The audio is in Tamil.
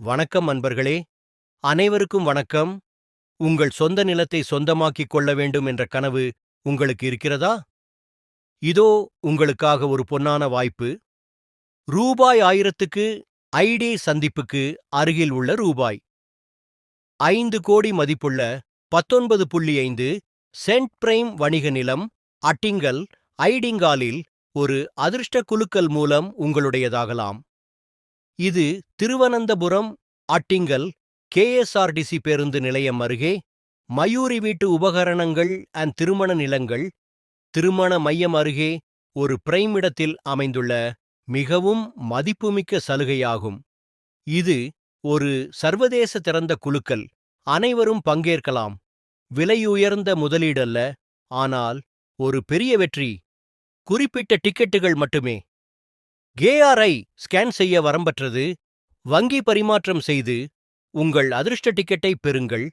வணக்கம் அன்பர்களே. அனைவருக்கும் வணக்கம். உங்கள் சொந்த நிலத்தை சொந்தமாக்கிக் கொள்ள வேண்டும் என்ற கனவு உங்களுக்கு இருக்கிறதா? இதோ உங்களுக்காக ஒரு பொன்னான வாய்ப்பு. ரூபாய் ஆயிரத்துக்கு ஐடி சந்திப்புக்கு அருகில் உள்ள ரூபாய். ஐந்து கோடி மதிப்புள்ள பத்தொன்பது புள்ளி ஐந்து சென்ட் பிரைம் வணிக நிலம் அட்டிங்கல் ஐடிங்காலில் ஒரு அதிர்ஷ்ட குலுக்கல் மூலம் உங்களுடையதாகலாம். இது திருவனந்தபுரம் அட்டிங்கல் கேஎஸ்ஆர்டிசி பேருந்து நிலையம் அருகே மயூரி வீட்டு உபகரணங்கள் அண்ட் திருமண நிலங்கள் திருமண மையம் அருகே ஒரு பிரைம் இடத்தில் அமைந்துள்ள மிகவும் மதிப்புமிக்க சலுகையாகும். இது ஒரு சர்வதேச திறந்த குழுக்கள் அனைவரும் பங்கேற்கலாம். விலையுயர்ந்த முதலீடல்ல ஆனால் ஒரு பெரிய வெற்றி. குறிப்பிட்ட டிக்கெட்டுகள் மட்டுமே. கேஆர்ஐ ஸ்கேன் செய்ய வரம்பற்றது வங்கி பரிமாற்றம் செய்து உங்கள் அதிர்ஷ்ட டிக்கெட்டை பெறுங்கள்.